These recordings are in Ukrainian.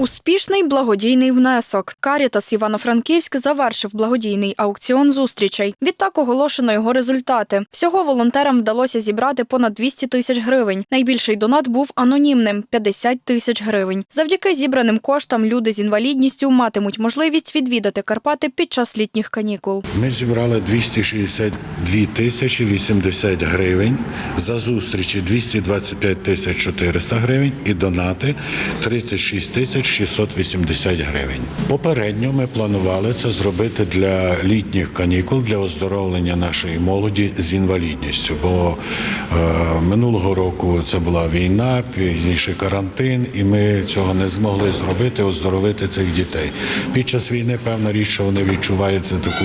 Успішний благодійний внесок. Карітас Івано-Франківськ завершив благодійний аукціон зустрічей. Відтак оголошено його результати. Всього волонтерам вдалося зібрати понад 200 тисяч гривень. Найбільший донат був анонімним 50 тисяч гривень. Завдяки зібраним коштам люди з інвалідністю матимуть можливість відвідати Карпати під час літніх канікул. Ми зібрали 262 тисячі 80 гривень, за зустрічі 225 тисяч 400 гривень і донати 36 тисяч 680 гривень. Попередньо ми планували це зробити для літніх канікул, для оздоровлення нашої молоді з інвалідністю. Бо е, минулого року це була війна, пізніше карантин, і ми цього не змогли зробити, оздоровити цих дітей. Під час війни певна річ, що вони відчувають таку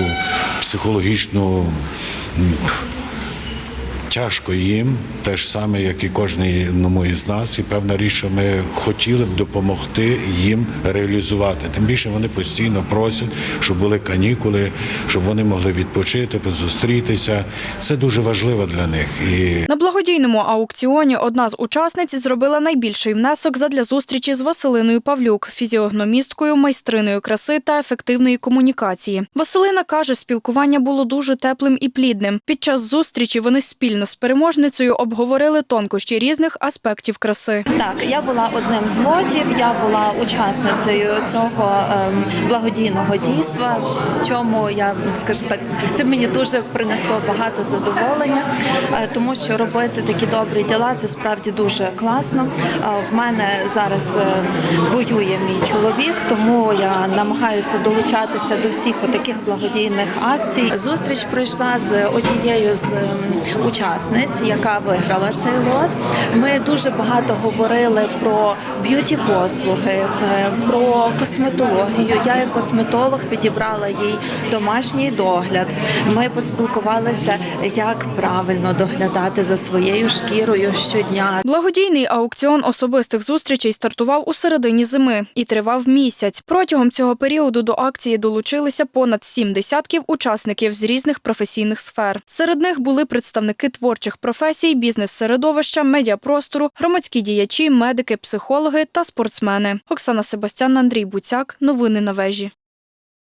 психологічну. Тяжко їм, те ж саме, як і кожному із нас, і певна річ, що ми хотіли б допомогти їм реалізувати. Тим більше вони постійно просять, щоб були канікули, щоб вони могли відпочити, зустрітися. Це дуже важливо для них. І На благодійному аукціоні одна з учасниць зробила найбільший внесок задля зустрічі з Василиною Павлюк, фізіогномісткою, майстриною краси та ефективної комунікації. Василина каже, спілкування було дуже теплим і плідним. Під час зустрічі вони спільно з переможницею обговорили тонкощі різних аспектів краси. Так, я була одним з лотів, я була учасницею цього ем, благодійного дійства, в чому я скажімо так, це мені дуже принесло багато задоволення, е, тому що робити такі добрі діла це справді дуже класно. Е, В мене зараз е, воює мій чоловік, тому я намагаюся долучатися до всіх таких благодійних акцій. Зустріч пройшла з однією з ем, учасниць, яка виграла цей лот. Ми дуже багато говорили про б'юті послуги, е, про косметологію. Я як косметолог підібрала їй домашній догляд. Ми поспілкувалися, як правильно доглядати за своєю шкірою щодня. Благодійний аукціон особистих зустрічей стартував у середині зими і тривав місяць. Протягом цього періоду до акції долучилися понад сім десятків учасників з різних професійних сфер. Серед них були представники творчих професій, бізнес-середовища, медіапростору, громадські діячі, медики, психологи та спортсмени. Оксана Себастян, Андрій Буцяк. Новини на вежі.